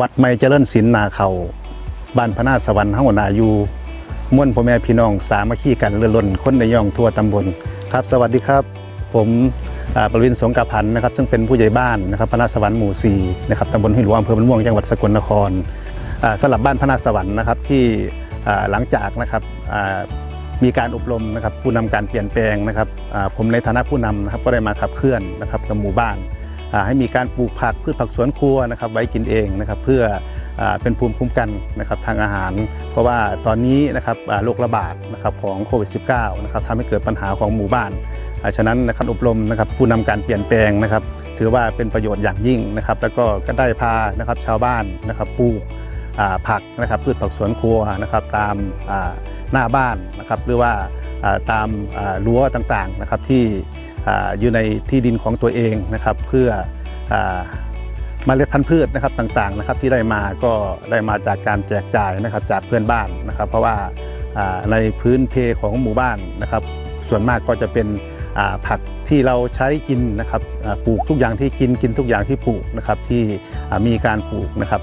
วัดไม่เจริญศิลนาเขาบ้านพระนาสวรรค์ห้างนาอยู่ม่วนพ่อแม่พี่น้องสามัคคีกันเลื่อนล้นคนในย่องทั่วตำบลครับ สวัสดีครับ ผมประวินสงกาพันนะครับ ซึ่งเป็นผู้ใหญ่บ้านนะครับพระนาสวรรค์หมู่สี่นะครับตำบลห้วหลวงอำเภอบ้านม่วงจังหวัดสกลนครสำหรับบ้านพระนาสวรรค์นะครับที่หลังจากนะครับมีการอบรมนะครับผู้นำการเปลี่ยนแปลงนะครับผมในฐานะผู้นำนะครับก็ได้มาขับเคลื่อนนะครับกับหมู่บ้าน ให้มีการปลูกผักพืชผักสวนครัวนะครับไว้กินเองนะครับเพื่อเป็นภูมิคุ้มกันนะครับทางอาหาร เพราะว่าตอนนี้นะครับโรคระบาดนะครับของโควิด -19 นะครับทำให้เกิดปัญหาของหมู่บ้านฉะนั้นนะครับอบรมนะครับผู้นำการเปลี่ยนแปลงนะครับ ถือว่าเป็นประโยชน์อย่างยิ่งนะครับ แล้วก็ก็ได้พานะครับชาวบ้านนะครับปลูกผักนะครับพืชผักสวนครัวนะครับตามหน้าบ้านนะครับหรือว่าตามรั้วต่างๆนะครับที่ อยู่ในที่ดินของตัวเองนะครับเพื่ออเมล็ดพันธุ์พืชนะครับต่างๆนะครับที่ได้มาก็ได้มาจากการแจกจ่ายนะครับจากเพื่อนบ้านนะครับ เพราะว่าในพื้นเพของหมู่บ้านนะครับ ส่วนมากก็จะเป็นผักที่เราใช้กินนะครับปลูกทุกอย่างที่กินกินทุกอย่างที่ปลูกนะครับที่มีการปลูกนะครับ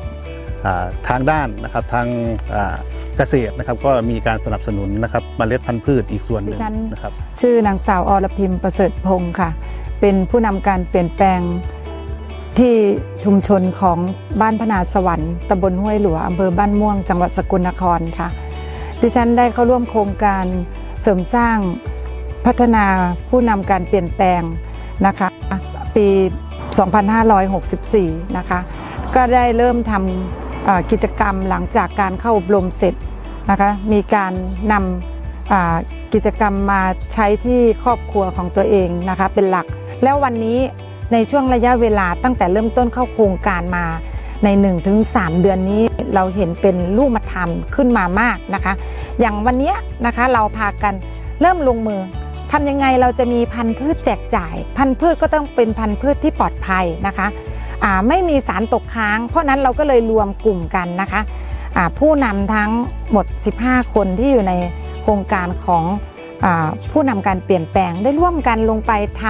ทางด้านนะครับทางอ่าเกษตรนะครับก็มีการสนับสนุนนะครับเมล็ดพันธุ์พืชอีกส่วนหนึ่งดิฉันนะครับชื่อนางสาวอรพิมประเสริฐพงศ์ค่ะ เป็นผู้นำการเปลี่ยนแปลงที่ชุมชนของบ้านพนาสวรรค์ตำบลห้วยหลวงอำเภอบ้านม่วง จังหวัดสกลนครค่ะ ดิฉันได้เข้าร่วมโครงการเสริมสร้างพัฒนาผู้นำการเปลี่ยนแปลงนะคะ ปี 2564 นะคะ ก็ได้เริ่มทำเอ่อ กิจกรรมหลังจากการเข้าอบรมเสร็จนะคะมีการนำกิจกรรมมาใช้ที่ครอบครัวของตัวเองนะคะเป็นหลัก แล้ววันนี้ในช่วงระยะเวลาตั้งแต่เริ่มต้นเข้าโครงการมาใน 1-3 เดือนนี้เราเห็นเป็นรูปธรรมขึ้นมามากนะคะ อย่างวันนี้นะคะเราพากันเริ่มลงมือทำยังไงเราจะมีพันธุ์พืชแจกจ่าย พันธุ์พืชก็ต้องเป็นพันธุ์พืชที่ปลอดภัยนะคะ ไม่มีสารตกค้าง เพราะนั้นเราก็เลยรวมกลุ่มกันนะคะผู้นำทั้งหมด 15 คนที่อยู่ในโครงการของอผู้นำการเปลี่ยนแปลง ได้ร่วมกันลงไปท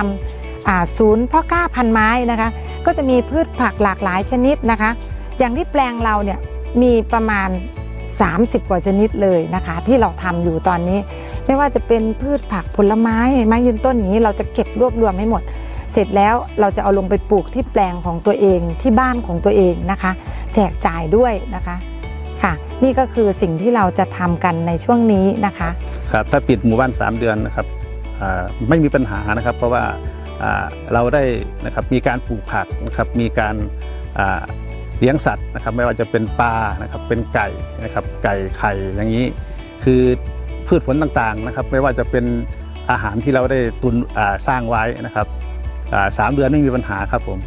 ำศูนย์พ่อกล้าพันไม้นะคะ ก็จะมีพืชผักหลากหลายชนิดนะคะ อย่างที่แปลงเราเนี่ยมีประมาณ 30 กว่าชนิดเลยนะคะ ที่เราทำอยู่ตอนนี้ ไม่ว่าจะเป็นพืชผักผลไม้ไม้ยืนต้นนี้เราจะเก็บรวบรวมให้หมด เสร็จแล้วเราจะเอาลงไปปลูกที่แปลงของตัวเองที่บ้านของตัวเองนะคะ แจกจ่ายด้วยนะคะค่ะ นี่ก็คือสิ่งที่เราจะทำกันในช่วงนี้นะคะครับถ้าปิดหมู่บ้าน3 เดือนนะครับไม่มีปัญหานะครับ เพราะว่าเราได้นะครับมีการปลูกผักนะครับมีการเลี้ยงสัตว์นะครับไม่ว่าจะเป็นปลานะครับเป็นไก่นะครับไก่ไข่อย่างนี้ คือพืชผลต่างๆนะครับ ไม่ว่าจะเป็นอาหารที่เราได้ตุนสร้างไว้นะครับ สามเดือนไม่มีปัญหาครับผม